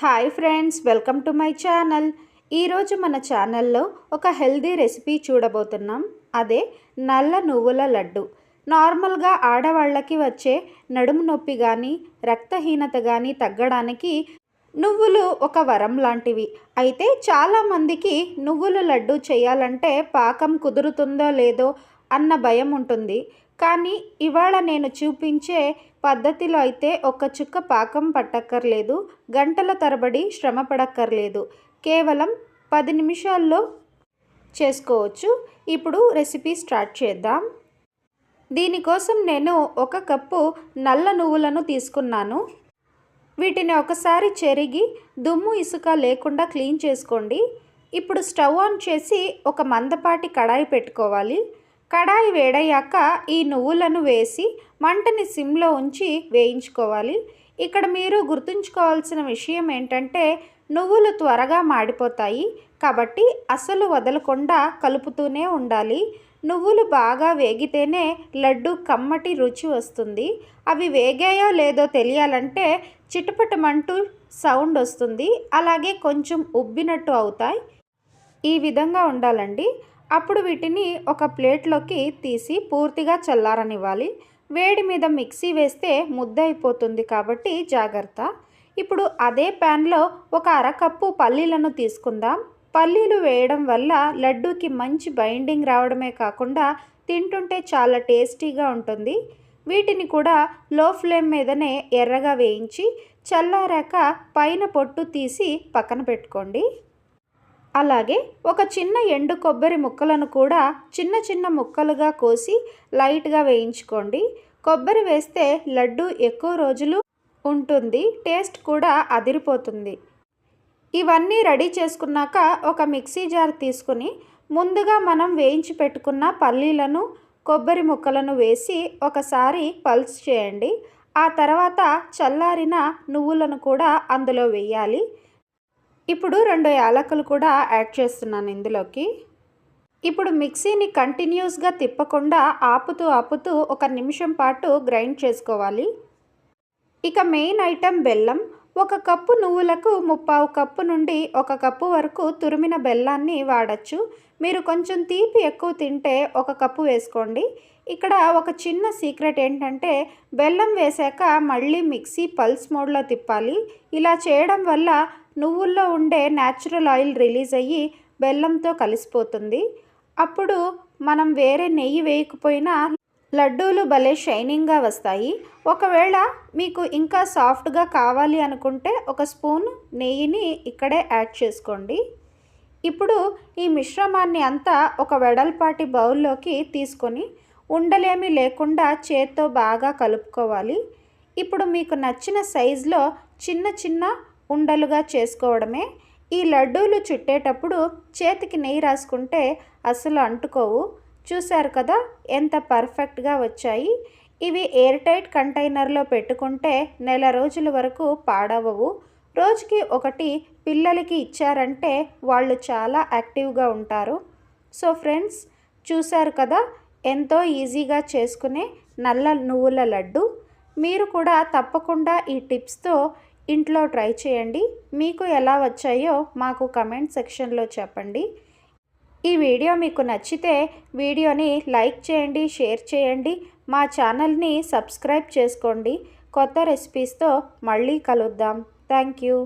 Hi friends welcome to my channel. ఈరోజు మన ఛానల్లో ఒక హెల్దీ రెసిపీ చూడబోతున్నాం. అదే నల్ల నువ్వుల లడ్డు. నార్మల్గా ఆడవాళ్ళకి వచ్చే నడుము నొప్పి కానీ రక్తహీనత కానీ తగ్గడానికి నువ్వులు ఒక వరం లాంటివి. అయితే చాలామందికి నువ్వుల లడ్డు చేయాలంటే పాకం కుదురుతుందో లేదో అన్న భయం ఉంటుంది. కానీ ఇవాళ నేను చూపించే పద్ధతిలో అయితే ఒక్క చుక్క పాకం పట్టక్కర్లేదు. గంటల తరబడి శ్రమ పడక్కర్లేదు. కేవలం పది నిమిషాల్లో చేసుకోవచ్చు. ఇప్పుడు రెసిపీ స్టార్ట్ చేద్దాం. దీనికోసం నేను ఒక కప్పు నల్ల నువ్వులను తీసుకున్నాను. వీటిని ఒకసారి చెరిగి దుమ్ము ఇసుక లేకుండా క్లీన్ చేసుకోండి. ఇప్పుడు స్టవ్ ఆన్ చేసి ఒక మందపాటి కడాయి పెట్టుకోవాలి. కడాయి వేడయ్యాక ఈ నువ్వులను వేసి మంటని సిమ్లో ఉంచి వేయించుకోవాలి. ఇక్కడ మీరు గుర్తుంచుకోవాల్సిన విషయం ఏంటంటే నువ్వులు త్వరగా మాడిపోతాయి కాబట్టి అసలు వదలకుండా కలుపుతూనే ఉండాలి. నువ్వులు బాగా వేగితేనే లడ్డు కమ్మటి రుచి వస్తుంది. అవి వేగాయో లేదో తెలియాలంటే చిటపటమంటూ సౌండ్ వస్తుంది. అలాగే కొంచెం ఉబ్బినట్టు అవుతాయి. ఈ విధంగా ఉండాలండి. అప్పుడు వీటిని ఒక ప్లేట్లోకి తీసి పూర్తిగా చల్లారనివ్వాలి. వేడి మీద మిక్సీ వేస్తే ముద్ద అయిపోతుంది కాబట్టి జాగ్రత్త. ఇప్పుడు అదే ప్యాన్లో ఒక అరకప్పు పల్లీలను తీసుకుందాం. పల్లీలు వేయడం వల్ల లడ్డూకి మంచి బైండింగ్ రావడమే కాకుండా తింటుంటే చాలా టేస్టీగా ఉంటుంది. వీటిని కూడా లో ఫ్లేమ్ మీదనే ఎర్రగా వేయించి చల్లారాక పైన పొట్టు తీసి పక్కన పెట్టుకోండి. అలాగే ఒక చిన్న ఎండు కొబ్బరి ముక్కలను కూడా చిన్న చిన్న ముక్కలుగా కోసి లైట్గా వేయించుకోండి. కొబ్బరి వేస్తే లడ్డు ఎక్కువ రోజులు ఉంటుంది టేస్ట్ కూడా అదిరిపోతుంది. ఇవన్నీ రెడీ చేసుకున్నాక ఒక మిక్సీ జార్ తీసుకుని ముందుగా మనం వేయించి పెట్టుకున్న పల్లీలను కొబ్బరి ముక్కలను వేసి ఒకసారి పల్స్ చేయండి. ఆ తర్వాత చల్లారిన నువ్వులను కూడా అందులో వేయాలి. ఇప్పుడు రెండు యాలకులు కూడా యాడ్ చేస్తున్నాను ఇందులోకి. ఇప్పుడు మిక్సీని కంటిన్యూస్గా తిప్పకుండా ఆపుతూ ఆపుతూ ఒక నిమిషం పాటు గ్రైండ్ చేసుకోవాలి. ఇక మెయిన్ ఐటెం బెల్లం. ఒక కప్పు నువ్వులకు ముప్పావు కప్పు నుండి ఒక కప్పు వరకు తురిమిన బెల్లాన్ని వాడచ్చు. మీరు కొంచెం తీపి ఎక్కువ తింటే ఒక కప్పు వేసుకోండి. ఇక్కడ ఒక చిన్న సీక్రెట్ ఏంటంటే బెల్లం వేసాక మళ్ళీ మిక్సీ పల్స్ మోడ్లో తిప్పాలి. ఇలా చేయడం వల్ల నువ్వుల్లో ఉండే న్యాచురల్ ఆయిల్ రిలీజ్ అయ్యి బెల్లంతో కలిసిపోతుంది. అప్పుడు మనం వేరే నెయ్యి వేయకపోయినా లడ్డూలు భలే షైనింగ్గా వస్తాయి. ఒకవేళ మీకు ఇంకా సాఫ్ట్గా కావాలి అనుకుంటే ఒక స్పూన్ నెయ్యిని ఇక్కడే యాడ్ చేసుకోండి. ఇప్పుడు ఈ మిశ్రమాన్ని అంతా ఒక వెడల్పాటి బౌల్లోకి తీసుకొని ఉండలేమి లేకుండా చేత్తో బాగా కలుపుకోవాలి. ఇప్పుడు మీకు నచ్చిన సైజులో చిన్న చిన్న ఉండలుగా చేసుకోవడమే. ఈ లడ్డూలు చుట్టేటప్పుడు చేతికి నెయ్యి రాసుకుంటే అసలు అంటుకోవు. చూశారు కదా ఎంత పర్ఫెక్ట్గా వచ్చాయి. ఇవి ఎయిర్ టైట్ కంటైనర్లో పెట్టుకుంటే నెల రోజుల వరకు పాడవవు రోజుకి ఒకటి పిల్లలకి ఇచ్చారంటే వాళ్ళు చాలా యాక్టివ్గా ఉంటారు. సో ఫ్రెండ్స్ చూశారు కదా ఎంతో ఈజీగా చేసుకునే నల్ల నువ్వుల లడ్డు. మీరు కూడా తప్పకుండా ఈ టిప్స్తో ఇంట్లో ట్రై చేయండి. మీకు ఎలా వచ్చాయో మాకు కమెంట్ సెక్షన్లో చెప్పండి. ఈ వీడియో మీకు నచ్చితే వీడియోని లైక్ చేయండి షేర్ చేయండి. మా ఛానల్ని సబ్స్క్రైబ్ చేసుకోండి. కొత్త రెసిపీస్తో మళ్ళీ కలుద్దాం. Thank you.